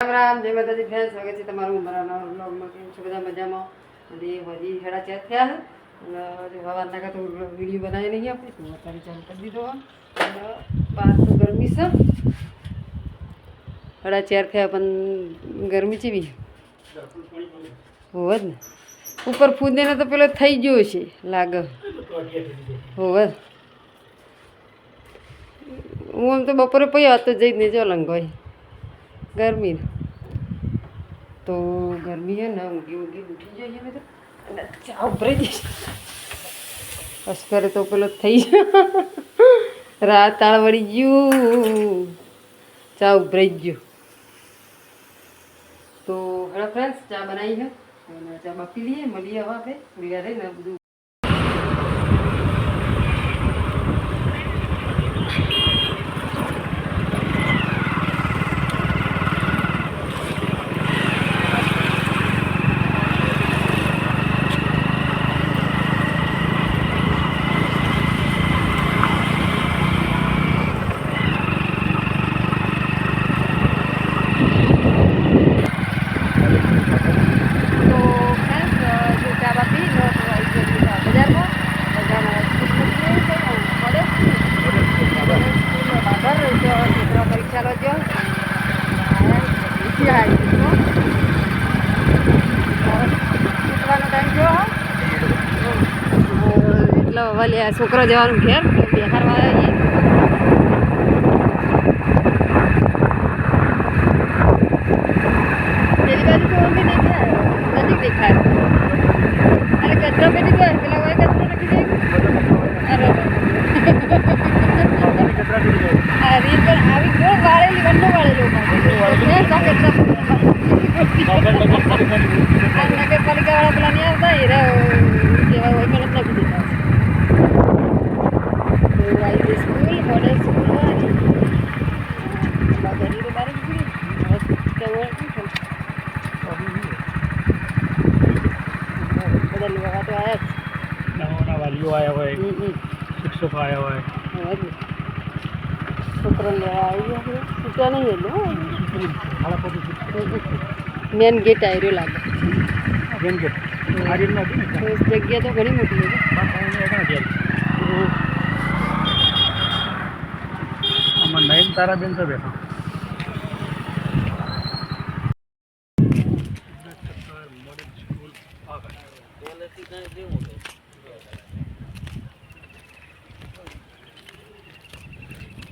રામ રામ, જય માતાજી ફ્રેન્ડ સ્વાગત છે તમારું મારા નવા બ્લોગમાં કેમ છો? બધા મજામાં? અને હજી હેડા ચેક થયા અને હજી સવારના કાં તો વીડિયો બનાવી નહીં આપણે. તો અત્યારે ચાલુ કરી દીધો અને બહાર તો ગરમી છે. સાડા ચેર થયા પણ ગરમી ચીવી હોવ જ ને. ઉપર ફૂદને તો પેલો થઈ ગયો છે, લાગ. હોવ હું આમ તો બપોરે પૈયા તો જઈને જો લંગોય ગરમી તો ગરમી છે ને, ઊંઘી ઊંઘી ઉઠી જઈએ મેં તો. અને ચા ઉભરાઈ જઈશ બસ કરે તો પેલો થઈ ગયો. રાત તાળ વળી ગયું. ચા ઉભરાઈ ગયું. તો હેલો ફ્રેન્ડ્સ ચા બનાવી છે અને ચા બાપી લઈએ, મળીએ હવે આપણે વાર રહીને બધું તો ફ્રેન્ડ્સ જો ચા બાપી નો તો આવી ગયો બધા બજારમાં બજારમાં સ્કૂલ પડે જો છોકરા પરીક્ષા લો જો એટલો વાલી છોકરો જવાનું ઘેર બિહારમાં આવીએ પેલી બાજુ તો ગયા નજીક દેખાય અરે કચરો પેટી ગયો પેલા હોય કચરો નાખી દે અરે આ રીત પર આવી ગયો વાળેલી વંડો વાળેલો ને સા કચરા આ નગરપાલિકા વાળા પેલા નહીં આવતા એ જેવા હોય મને નાખી દેતા તો આવી સ્કૂલ મોડલ સ્કૂલ વાળી બાબરી બારે નીકળી હવે કેવું શું બધા લેવા તો આયા જ નવાના વાલીઓ આવ્યા હોય શિક્ષકો આવ્યા હોય લેવા આવી ગયા છે છૂટ્યા નહીં એટલે મેન ગેટ આવ્યો લાગે જેમ ગેટ જગ્યા તો ઘણી મોટી છે તારાબેન તો બેઠા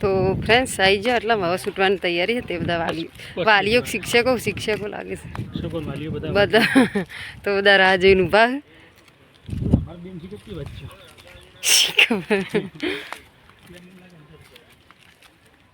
તો ફ્રેન્ડ્સ આવી જાઓ એટલે હવે છૂટવાની તૈયારી છે તે બધા વાલી વાલીઓ શિક્ષકો શિક્ષકો લાગે છે શિક્ષકો ને વાલીઓ બધા બધા તો બધા રાહ જોઈને ઊભા છે. મારી બેનથી કેટલી વાત છે ખબર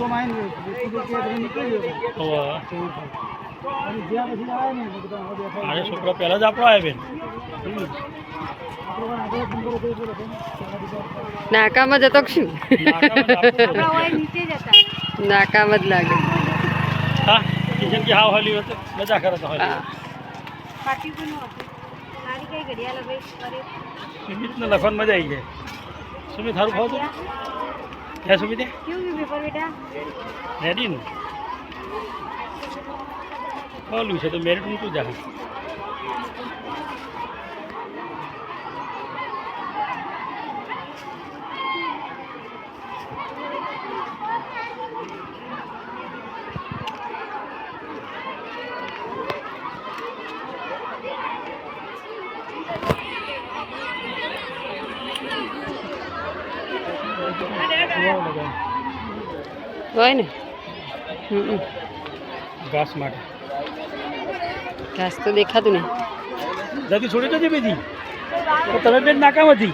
આવે બરાબર કરે હા અરે છોકરો પહેલા જ આપણો આવે બેન નાકામાં જતો કે શું નાકામાં જ લાગે હા કિશન કે હાવ હાલી હતો મજા કરે તો હાલી હા સુમિતને લખવાની મજા આવી જાય સુમિત સારું ખાવ તું હે સુમિત ને? ઓલું છે તો મેરિટ મૂકું જા હોય ને. ઘાસ માટે. ઘાસ તો દેખાતું નહીં. દાદી છોડી નથી બેટી તો તમે બેન નાકામ હતી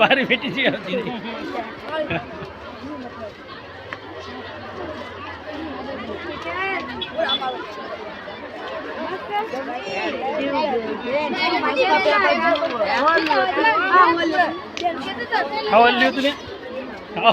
મારી બેટી છે. ખાવા લ્યો તું ખાવા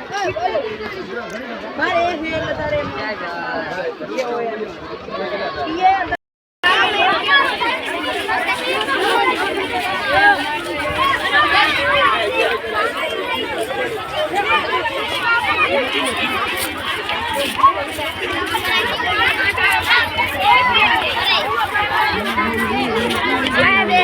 બે હે ને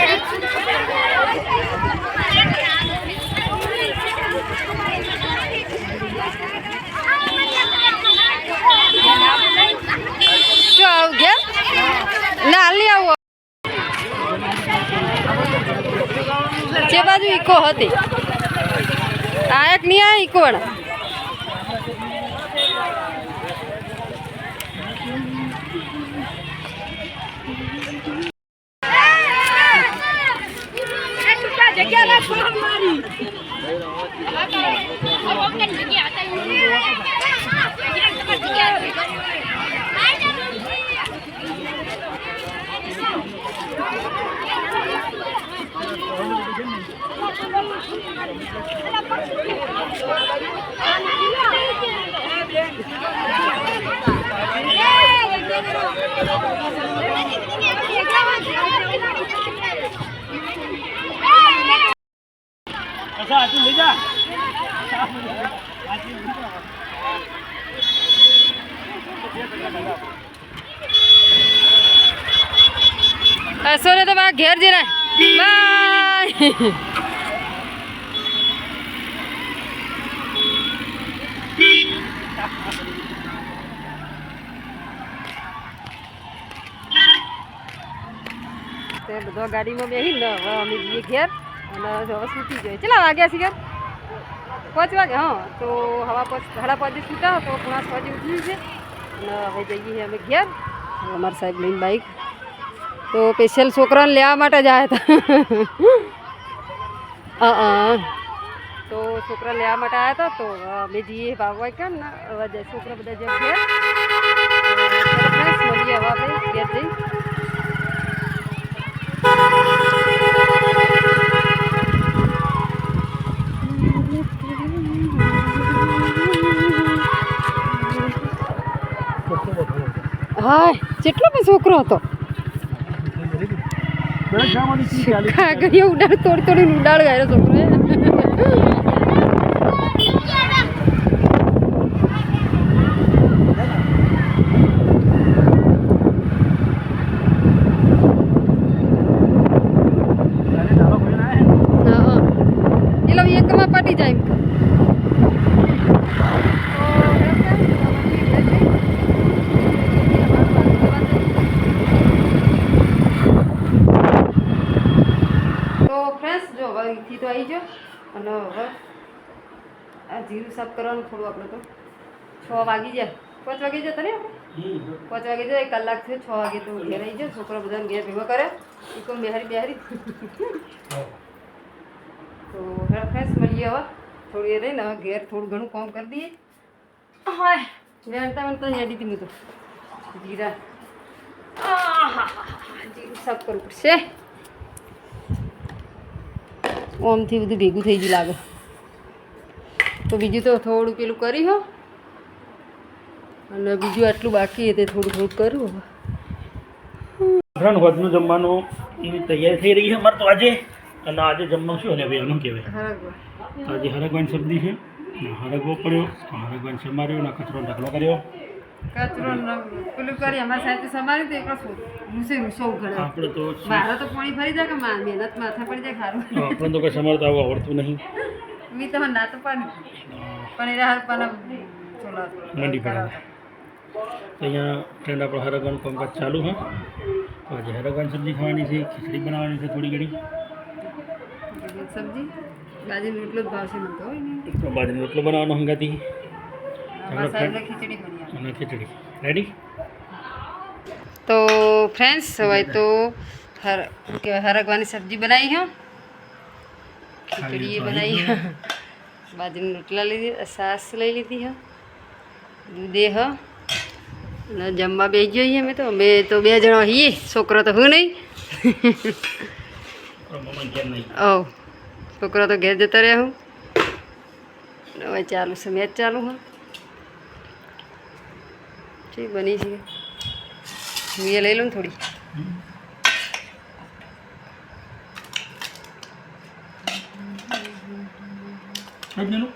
શું આવું ગયા ના હાલી આવો જે બાજુ ઈકો હતી. આ એક નહીં આ અચ્છા આટલું લઈ જા. સોને તો ઘેર જઈને બાય. તે બધો ગાડીમાં બેસીને હવે અમે જઈએ ઘેર અને હવે સૂતી જોઈએ કેટલા વાગ્યા છે ઘેર પાંચ વાગે હા તો હવા પાંચ સાડા પાંચે છૂટા તો પૂણા છ વાગે ઉઠ્યું છે અને હવે જઈએ અમે ઘેર અમારા સાહેબ લઈને બાઈક તો સ્પેશિયલ છોકરાને લેવા માટે જ આવ્યા હતા અ તો છોકરા લેવા માટે આવ્યા હતા તો અમે જઈએ ભાગવા કેમ ને હવે જે છોકરા બધા જેમ ઘેર તો friends મળીએ હવે આપણે ઘેર જઈ હા કેટલો પણ છોકરો હતો. કાગળિયો ઉડાડ તોડ તોડીને ઉડાડ ગાયો છોકરો. હવે આ જીરું સાફ કરવાનું થોડું આપણે તો છ વાગી જાય પાંચ વાગે જતા ને આપણે હમ. પાંચ વાગે જાય એક કલાક થયો છ વાગે તો ઘેર આવી જાય છોકરા બધાને ઘેર ભેગો કરે એ કોઈ બિહારી બિહારી તો હેલો ફ્રેન્ડ્સ મળીએ હવે થોડી એ રહીને હવે ઘેર થોડું ઘણું કામ કરી દઈએ હાય વેણતા વેણતા હેડી હતી હું તો જીરા આહાહાહા, જીરું સાફ કરવું પડશે ઓમથી બધું ભેગું થઈ ગયું લાગે. તો બીજું તો થોડું પેલું કરી હો. અને બીજું આટલું બાકી તે થોડું થોડું કર્યું હવે. વધનું જમવાનું એની તૈયારી થઈ રહી છે અમારે તો આજે. અને આજે જમવાનું શું ભાઈ એનું કહેવાય? આજે હરગવાન શબ્દી છે. હરગવો પડ્યો હરગવાન સમાર્યો ને કચરો ઢગલો કર્યો. કચરો ન- પેલું કરી અમારી સાથે સંભાળ્યું તો એકલો રૂસે રૂસો ઉઘડે. આપણે તો મારે તો પાણી ફરી જાય કે મહેનત માથા પડી જાય ખારું. આપણે તો કંઈ સમારતા આવું આવડતું નહીં. મેં તો ના તો પાણી પણ એ હાલ ચોલા મંડી પર અહીંયા ફ્રેન્ડ આપણો હરગવાનું કામકાજ ચાલુ તો આજે હરગવાની સબ્જી ખાવાની છે ખીચડી બનાવવાની છે થોડી ઘણી. સબ્જી? બાજરીનો રોટલો જ ભાવશે મને તો બાજરીનો રોટલો બનાવવાનો હંગાતી. ખીચડી બની આવે અને ખીચડી રેડી તો ફ્રેન્ડ્સ હવે તો હર શું કહેવાય હરગવાની સબ્જી બનાવી હા ખીચડી એ બનાવી હા બાજરીના રોટલા લીધી સાસ લઈ લીધી હા દૂધે હ અને જમવા બે જઈએ અમે તો અમે તો બે જણા હઈએ છોકરો તો હું નહીં મમ્મા કેમ નહીં ઓ છોકરો તો ઘેર જતો રહ્યા હું અને હવે ચાલુ છે મેચ ચાલુ હા ઠીક બની છે હું એ લઈ લઉં ને થોડી સમજેલું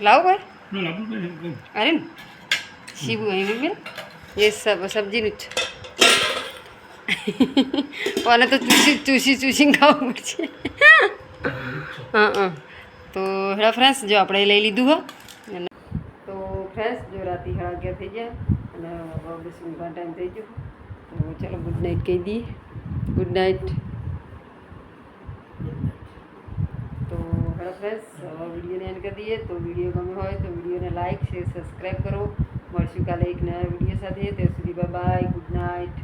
લાવો ભાઈ ના લાગુ કઈ નહીં અરે ને શીવું અહીં મેં એ સબ સબ્જીનું જ છે અને તો ચૂસી ચૂસી ચૂસીને ખાવું પડશે હા હા તો હેડા ફ્રેન્ડ્સ જો આપણે લઈ લીધું હો અને ફ્રેન્ડ્સ જો રાતે સાડા થઈ ગયા. અને બસ ઊંઘવાનો ટાઈમ થઈ ગયો. તો ચાલો ગુડ નાઇટ કહી દઈએ. ગુડ નાઇટ તો હેલો ફ્રેન્ડ્સ વિડીયોને એન્ડ કરી દઈએ. તો વીડિયો ગમે હોય તો વિડીયોને લાઇક શેર સબસ્ક્રાઈબ કરો. મળશું કાલે એક નવા વીડિયો સાથે. ત્યાં સુધી બાય ગુડ નાઇટ